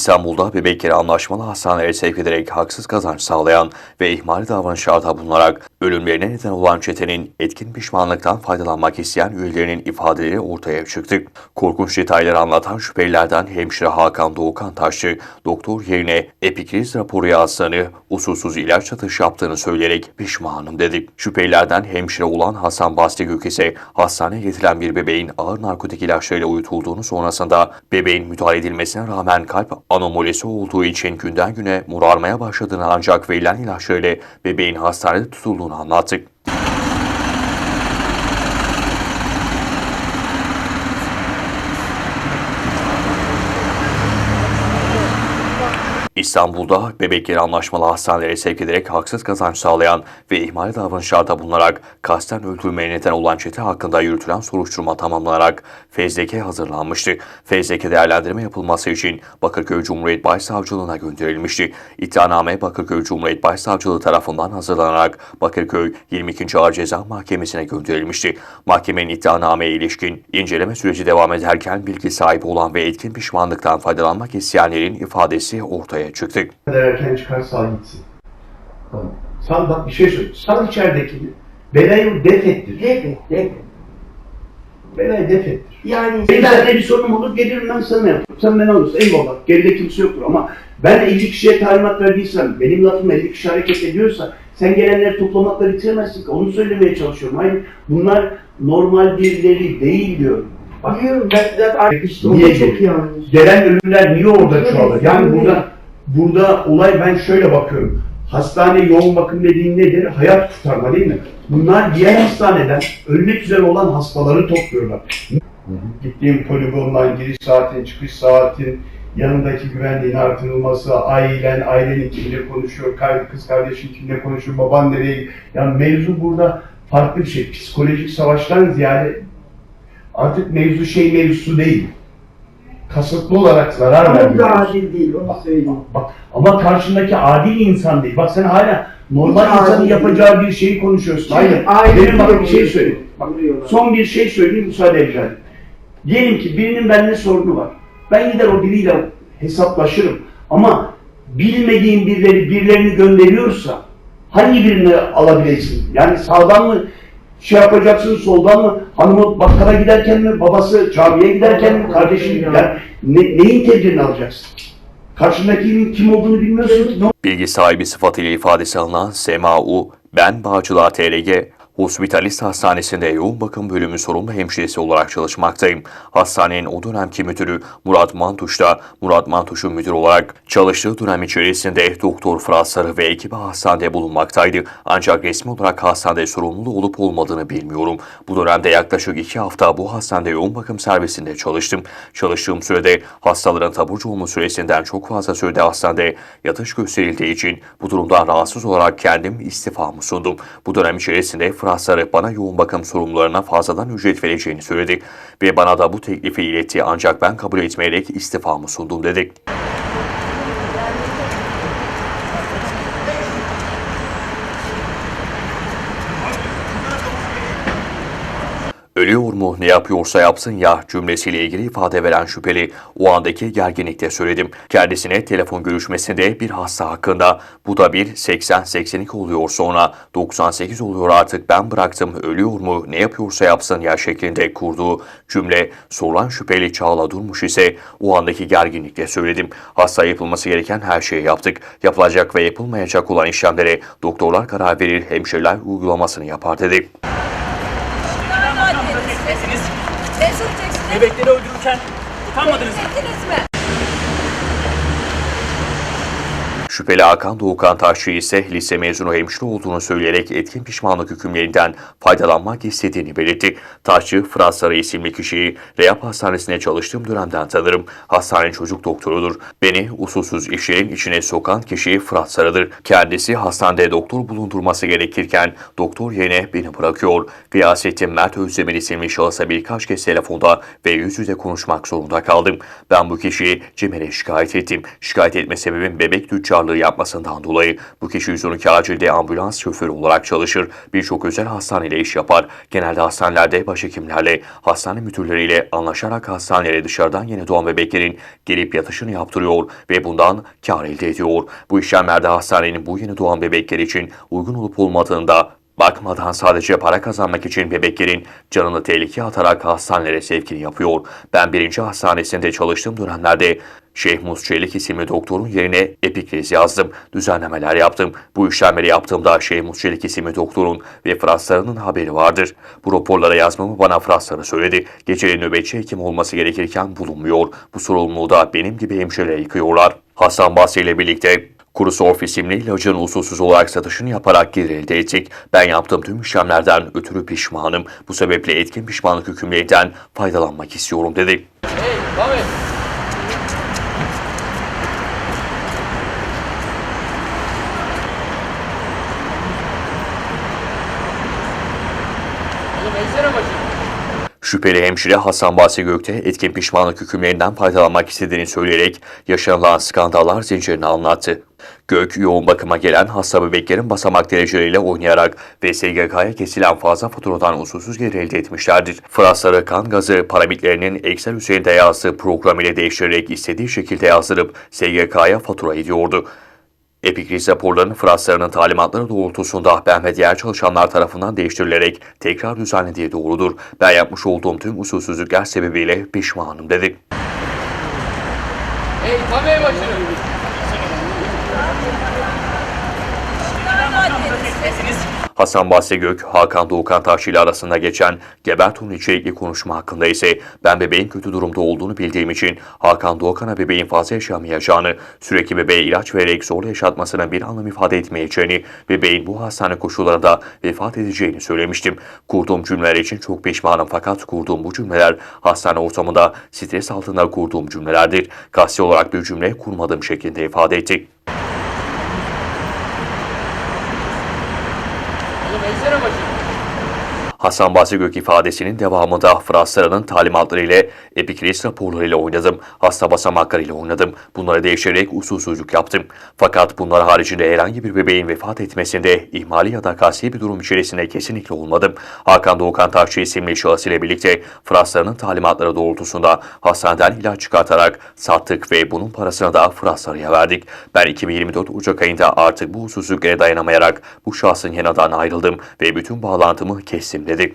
İstanbul'da bebekleri anlaşmalı hastanelere sevk ederek haksız kazanç sağlayan ve ihmali davranışlarda bulunarak ölümlerine neden olan çetenin etkin pişmanlıktan faydalanmak isteyen üyelerinin ifadeleri ortaya çıktı. Korkunç detayları anlatan şüphelilerden hemşire Hakan Doğukan Taşçı, doktor yerine epikriz raporu yazdığını, usulsüz ilaç satış yaptığını söyleyerek pişmanım dedi. Şüphelilerden hemşire olan Hasan Basri Gök ise hastaneye getirilen bir bebeğin ağır narkotik ilaçlarıyla uyutulduğunu sonrasında bebeğin müdahale edilmesine rağmen kalp anomalisi olduğu için günden güne morarmaya başladığını ancak verilen ilaçlarıyla bebeğin hastanede tutulduğunu anlattı. İstanbul'da bebekleri anlaşmalı hastanelere sevk ederek haksız kazanç sağlayan ve ihmali davranışlarda bulunarak kasten öldürmeye neden olan çete hakkında yürütülen soruşturma tamamlanarak fezleke hazırlanmıştı. Fezleke değerlendirme yapılması için Bakırköy Cumhuriyet Başsavcılığına gönderilmişti. İddianame Bakırköy Cumhuriyet Başsavcılığı tarafından hazırlanarak Bakırköy 22. Ağır Ceza Mahkemesi'ne gönderilmişti. Mahkemenin iddianameye ilişkin inceleme süreci devam ederken bilgi sahibi olan ve etkin pişmanlıktan faydalanmak isteyenlerin ifadesi ortaya çıktı. kadar erken çıkar sal gitsin. Tamam. Sal bak bir şey söyle. Sal içeridekini. Belayı def ettir. Defet, defet. Belayı def ettir. Yani Benim seninle bir sorunum olur gelirim ben sana yaparım. Sen beni alırsın eyvallah. Geride kimse yoktur ama ben 50 kişiye talimat verdiysem, benim lafım 50 kişi hareket ediyorsa sen gelenleri toplamakla bitiremezsin ki. Onu söylemeye çalışıyorum. Hayır bunlar normal birileri değil diyorum. Bak biliyorum ben zaten işte Niye çok yanlış. gelen ölümler niye orada çoğalır? Yani burada burada olay ben şöyle bakıyorum. Hastane yoğun bakım dediğin nedir? Hayat kurtarma değil mi? Bunlar diğer hastaneden ölmek üzere olan hastaları topluyorlar. Gittiğim poligondan giriş saatin, çıkış saatin, yanındaki güvenliğin artırılması, ailen, ailenin kimle konuşuyor, kız kardeşin kimle konuşuyor, baban nereye. Yani mevzu burada farklı bir şey. Psikolojik savaştan ziyade artık mevzu şey mevzusu değil. Kasıtlı olarak zarar Ama bu da adil değil onu söyleyeyim. Bak ama karşındaki adil insan değil. Bak sen hala normal Hiç insanın yapacağı bir şeyi konuşuyorsun. Hayır. aile Benim bak bir şey söyleyeyim. Bak, son bir şey söyleyeyim müsaade edeceğim. Diyelim ki birinin benimle sorunu var. Ben gider o biriyle hesaplaşırım. Ama bilmediğim birileri birilerini gönderiyorsa hangi birini alabileceksin? Yani sağdan mı şey yapacaksın, soldan mı? Hanımı bakkala giderken mi, babası camiye giderken mi, kardeşi mi? Yani ne, neyin tedbirini alacaksın? Karşındakinin kim olduğunu bilmiyorsun Bilgi sahibi sıfatıyla ifadesi alınan SMAU, ben Bağcılar TRG, Hospitalist Hastanesi'nde yoğun bakım bölümü sorumlu hemşiresi olarak çalışmaktayım. Hastanenin o dönemki müdürü Murat Mantuş da Murat Mantuş'un müdür olarak çalıştığı dönem içerisinde Doktor Fırat Sarı ve ekibi hastanede bulunmaktaydı. Ancak resmi olarak hastanede sorumluluğu olup olmadığını bilmiyorum. Bu dönemde yaklaşık iki hafta bu hastanede yoğun bakım servisinde çalıştım. Çalıştığım sürede hastaların taburcu olma süresinden çok fazla sürede hastanede yatış gösterildiği için bu durumdan rahatsız olarak kendim istifamı sundum. Bu dönem içerisinde Fırat Sarı bana yoğun bakım sorumlularına fazladan ücret vereceğini söyledi ve bana da bu teklifi iletti ancak ben kabul etmeyerek istifamı sundum dedi. Ölüyor mu ne yapıyorsa yapsın ya cümlesiyle ilgili ifade veren şüpheli o andaki gerginlikte söyledim. Kendisine telefon görüşmesinde bir hasta hakkında bu da bir 80-82 oluyor sonra 98 oluyor artık ben bıraktım ölüyor mu ne yapıyorsa yapsın ya şeklinde kurduğu cümle sorulan şüpheli Çağla Durmuş ise o andaki gerginlikle söyledim. Hasta yapılması gereken her şeyi yaptık. Yapılacak ve yapılmayacak olan işlemlere doktorlar karar verir hemşireler uygulamasını yapar dedi. Bebekleri öldürürken utanmadınız mı? Şüpheli Hakan Doğukan Taşçı ise lise mezunu hemşire olduğunu söyleyerek etkin pişmanlık hükümlerinden faydalanmak istediğini belirtti. Taşçı, Fırat Sarı isimli kişiyi Reyap Hastanesi'ne çalıştığım dönemden tanırım. Hastane çocuk doktorudur. Beni usulsüz işlerin içine sokan kişi Fırat Sarı'dır. Kendisi hastanede doktor bulundurması gerekirken doktor yerine beni bırakıyor. Gıyasettin Mert Özdemir isimli şahısa birkaç kez telefonda ve yüz yüze konuşmak zorunda kaldım. Ben bu kişiyi CİMER'e şikayet ettim. Şikayet etme sebebim bebek tüccarı sahtekarlığı yapmasından dolayı bu kişi 112 acilde ambulans şoförü olarak çalışır. Birçok özel hastanede iş yapar. Genelde hastanelerde başhekimlerle, hastane müdürleriyle anlaşarak hastanelere dışarıdan yeni doğan bebeklerin gelip yatışını yaptırıyor ve bundan kar elde ediyor. Bu işlemlerde hastanenin bu yeni doğan bebekler için uygun olup olmadığında Bakmadan sadece para kazanmak için bebeklerin canını tehlikeye atarak hastanelere sevkini yapıyor. Ben birinci hastanesinde çalıştığım dönemlerde Şeyh Mus Çelik isimli doktorun yerine epikrez yazdım. Düzenlemeler yaptım. Bu işlemleri yaptığımda Şeyh Mus Çelik isimli doktorun ve fraslarının haberi vardır. Bu raporlara yazmamı bana frasları söyledi. Geceli nöbetçi hekim olması gerekirken bulunmuyor. Bu sorumluluğu da benim gibi hemşireler yıkıyorlar. Hasan Basri ile birlikte Kurusorf isimli ilacın usulsüz olarak satışını yaparak gelir elde ettik. Ben yaptığım tüm işlemlerden ötürü pişmanım. Bu sebeple etkin pişmanlık hükümlerinden faydalanmak istiyorum dedi. Hey, Mami. Oğlum. Şüpheli hemşire Hasan Bahsi Gökte etkin pişmanlık hükümlerinden faydalanmak istediğini söyleyerek yaşanılan skandallar zincirini anlattı. Gök, yoğun bakıma gelen hasta bebeklerin basamak dereceleriyle oynayarak ve SGK'ya kesilen fazla faturadan usulsüz gelir elde etmişlerdir. Frasları kan gazı paramitlerinin Excel üzerinde yazdığı program ile değiştirerek istediği şekilde yazdırıp SGK'ya fatura ediyordu. Epikriz raporlarının fraslarının talimatları doğrultusunda ben ve diğer çalışanlar tarafından değiştirilerek tekrar düzenlediği doğrudur. Ben yapmış olduğum tüm usulsüzlükler sebebiyle pişmanım dedi. Hey, Mami başını. Hasan Bahse Gök, Hakan Doğukan Taşçı ile arasında geçen Geberton'un içerikli konuşma hakkında ise ben bebeğin kötü durumda olduğunu bildiğim için Hakan Doğukan'a bebeğin fazla yaşamayacağını, sürekli bebeğe ilaç vererek zorla yaşatmasının bir anlam ifade etmeyeceğini, bebeğin bu hastane koşullarında vefat edeceğini söylemiştim. Kurduğum cümleler için çok pişmanım fakat kurduğum bu cümleler hastane ortamında stres altında kurduğum cümlelerdir. Kasti olarak bir cümle kurmadığım şeklinde ifade etti. Oğlum eğsene başını. Hasan Basri ifadesinin devamında Franslarının talimatları ile epikriz raporları ile oynadım. Hasta basamakları ile oynadım. Bunları değiştirerek usulsüzlük yaptım. Fakat bunlar haricinde herhangi bir bebeğin vefat etmesinde ihmali ya da kasti bir durum içerisinde kesinlikle olmadım. Hakan Doğukan Taşçı isimli şahıs ile birlikte Franslarının talimatları doğrultusunda hastaneden ilaç çıkartarak sattık ve bunun parasını da Franslarıya verdik. Ben 2024 Ocak ayında artık bu usulsüzlüklere dayanamayarak bu şahsın yanından ayrıldım ve bütün bağlantımı kestim dedi.